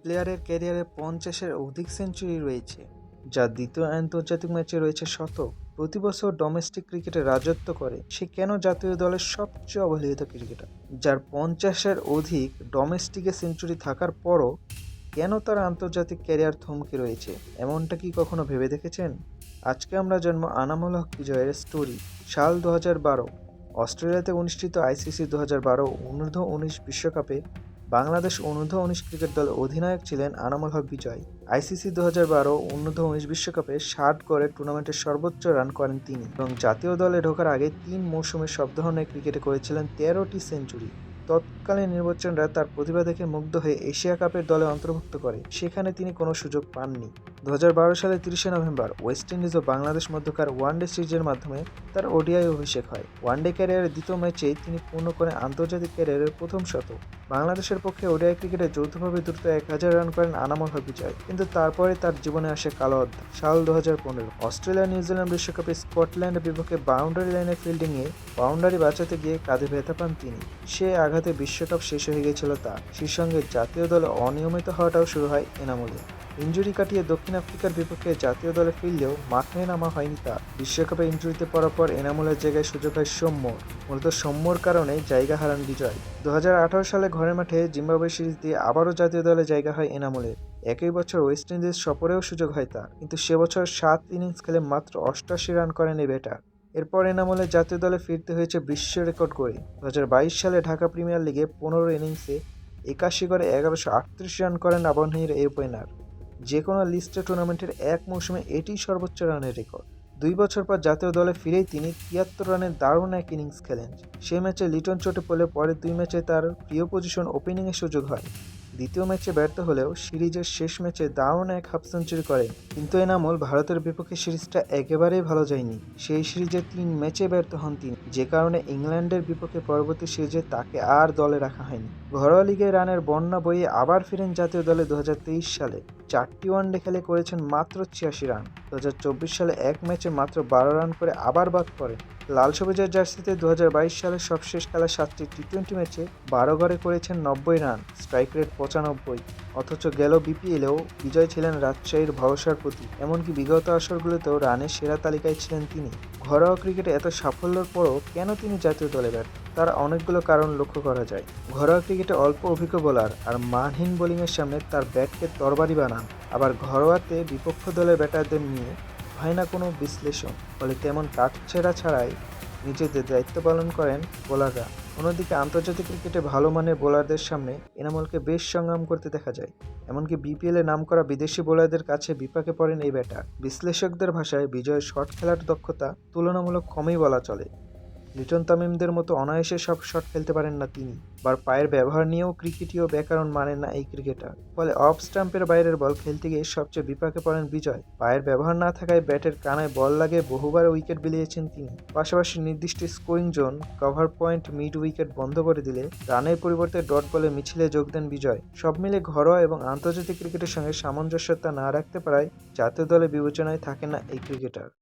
প্লেয়ারের ক্যারিয়ারে পঞ্চাশের অধিক সেঞ্চুরি রয়েছে, যা দ্বিতীয় আন্তর্জাতিক ম্যাচে রয়েছে শত প্রতি বছর ডোমেস্টিক ক্রিকেটে রাজত্ব করে, সে কেন জাতীয় দলের সবচেয়ে অবহেলিত ক্রিকেটার যার পঞ্চাশের অধিক ডোমেস্টিকে সেঞ্চুরি থাকার পরও কেন তার আন্তর্জাতিক ক্যারিয়ার থমকে রয়েছে, এমনটা কি কখনো ভেবে দেখেছেন? আজকে আমরা জন্ম আনামুল হক বিজয়ের স্টোরি সাল দু হাজার বারো। অস্ট্রেলিয়াতে অনুষ্ঠিত আইসিসি দু হাজার বারো অনূর্ধ্ব উনিশ বিশ্বকাপে বাংলাদেশ অনূর্ধ্ব উনিশ ক্রিকেট দলের অধিনায়ক ছিলেন আনামুল হক বিজয়। আইসিসি দু হাজার বারো অনূর্ধ্ব উনিশ বিশ্বকাপে ষাট করে টুর্নামেন্টের সর্বোচ্চ রান করেন তিনি এবং জাতীয় দলে ঢোকার আগে তিন মৌসুমে সব ধরনের ক্রিকেটে করেছিলেন তেরোটি সেঞ্চুরি। তৎকালীন নির্বাচনরা তার প্রতিভা দেখে মুগ্ধ হয়ে এশিয়া কাপের দলে অন্তর্ভুক্ত করে। সেখানে তিনি কোনো সুযোগ পাননি। দু সালে তিরিশে নভেম্বর ওয়েস্ট ইন্ডিজ ও বাংলাদেশ মধ্যকার ওয়ানডে সিরিজের মাধ্যমে তার ওডিআই অভিষেক হয়। ওয়ানডে ক্যারিয়ারের দ্বিতীয় ম্যাচেই তিনি পূর্ণ করেন আন্তর্জাতিক ক্যারিয়ারের প্রথম শতক বাংলাদেশের পক্ষে ওডিআই ক্রিকেটে যৌথভাবে দ্রুত এক হাজার রান করেন আনামল হক বিজয়, কিন্তু তারপরে তার জীবনে আসে কালো অধ্যায়। সাল দু হাজার পনেরো, অস্ট্রেলিয়া নিউজিল্যান্ড বিশ্বকাপে স্কটল্যান্ডের বিপক্ষে বাউন্ডারি লাইনে ফিল্ডিংয়ে বাউন্ডারি বাঁচাতে গিয়ে কাঁধে ব্যথা পান তিনি। সে আঘাতে বিশ্বকাপ শেষ হয়ে গিয়েছিল তা সেই সঙ্গে জাতীয় দলে অনিয়মিত হওয়াটাও শুরু হয় এনামুলের। ইঞ্জুরি কাটিয়ে দক্ষিণ আফ্রিকার বিপক্ষে জাতীয় দলে ফিরলেও মাঠে নামা হয়নি তার। বিশ্বকাপে ইঞ্জুরিতে পড়ার পর এনামুলের জায়গায় সুযোগ হয় সৌম্যর মূলত সৌম্যর কারণে জায়গা হারান বিজয়। দু হাজার আঠারো সালে ঘরের মাঠে জিম্বাবুয়ে সিরিজ দিয়ে আবারও জাতীয় দলে জায়গা হয় এনামুলের। একই বছর ওয়েস্ট ইন্ডিজ সফরেও সুযোগ হয় তার। কিন্তু সে বছর সাত ইনিংস খেলে মাত্র অষ্টাশি রান করেন এই ব্যাটার। এরপর এনামুলের জাতীয় দলে ফিরতে হয়েছে বিশ্ব রেকর্ড করে দু হাজার বাইশ সালে ঢাকা প্রিমিয়ার লিগে পনেরো ইনিংসে একাশি করে এগারোশো আটত্রিশ রান করেন আবাহনীর এই ওপেনার। যে কোনো লিস্টে টুর্নামেন্টের এক মৌসুমে এটি সর্বোচ্চ রানের রেকর্ড। দুই বছর পর জাতীয় দলে ফিরেই তিনি তিয়াত্তর রানের দারুণ এক ইনিংস খেলেন। সে ম্যাচে লিটন চোটে পড়লে পরের দুই ম্যাচে তার প্রিয় পজিশন ওপেনিংয়ের সুযোগ হয়। দ্বিতীয় ম্যাচে ব্যর্থ হলেও সিরিজের শেষ ম্যাচে দারুণ এক হাফ সেঞ্চুরি করে। কিন্তু এনামল ভারতের বিপক্ষে সিরিজটা একেবারেই ভালো যায়নি। সেই সিরিজে তিন ম্যাচে ব্যর্থ হন তিনি। যে কারণে ইংল্যান্ডের বিপক্ষে পরবর্তী সিরিজে তাকে আর দলে রাখা হয়নি। ঘরোয়া লিগে রানের বন্যা বইয়ে আবার ফিরেন জাতীয় দলে দু হাজার তেইশ সালে। চারটি ওয়ানডে খেলে করেছেন মাত্র ছিয়াশি রান। দু হাজার চব্বিশ সালে এক ম্যাচে মাত্র বারো রান করে আবার বাদ পড়েন লাল সবুজের জার্সিতে দু হাজার বাইশ সালের সবশেষ খেলা সাতটি টি টোয়েন্টি ম্যাচে বারো ঘরে করেছেন নব্বই রান, স্ট্রাইক রেট পঁচানব্বই। অথচ গেল বিপিএলেও বিজয় ছিলেন রাজশাহীর ভরসার প্রতি এমনকি বিগত আসরগুলোতেও রানের সেরা তালিকায় ছিলেন তিনি। ঘরোয়া ক্রিকেটে এত সাফল্যের পরও কেন তিনি জাতীয় দলে ব্যাট তার অনেকগুলো কারণ লক্ষ্য করা যায়। ঘরোয়া ক্রিকেটে অল্প অভিজ্ঞ বোলার আর মানহীন বোলিংয়ের সামনে তার ব্যাটকে তরবারি বানান। আবার ঘরোয়াতে বিপক্ষ দলের ব্যাটারদের নিয়ে হয় না কোনো বিশ্লেষণ, ফলে তেমন কাটছেড়া ছাড়াই নিজেদের দায়িত্ব পালন করেন বোলাররা। অন্যদিকে আন্তর্জাতিক ক্রিকেটে ভালো মানের বোলারদের সামনে এনামলকে বেশ সংগ্রাম করতে দেখা যায়। এমনকি বিপিএলে নাম করা বিদেশি বোলারদের কাছে বিপাকে পড়েন এই ব্যাটার। বিশ্লেষকদের ভাষায় বিজয়ের শট খেলার দক্ষতা তুলনামূলক কমই বলা চলে। লিটন তামিমদের মতো অনায়াসে সব শট খেলতে পারেন না তিনি। বার পায়ের ব্যবহার নিয়েও ক্রিকেটীয় ব্যাকরণ মানেন না এই ক্রিকেটার। ফলে অফ স্টাম্পের বাইরের বল খেলতে গিয়ে সবচেয়ে বিপাকে পড়েন বিজয়। পায়ের ব্যবহার না থাকায় ব্যাটের কানায় বল লাগে বহুবার উইকেট বিলিয়েছেন তিনি। পাশাপাশি নির্দিষ্ট scoring zone cover point mid wicket বন্ধ করে দিলে রানের পরিবর্তে ডট বলে মিছিলে যোগ দেন বিজয়। সব মিলে ঘরোয়া এবং আন্তর্জাতিক ক্রিকেটের সঙ্গে সামঞ্জস্যতা না রাখতে পারায় জাতীয় দলে বিবেচনায় থাকে না এই ক্রিকেটার।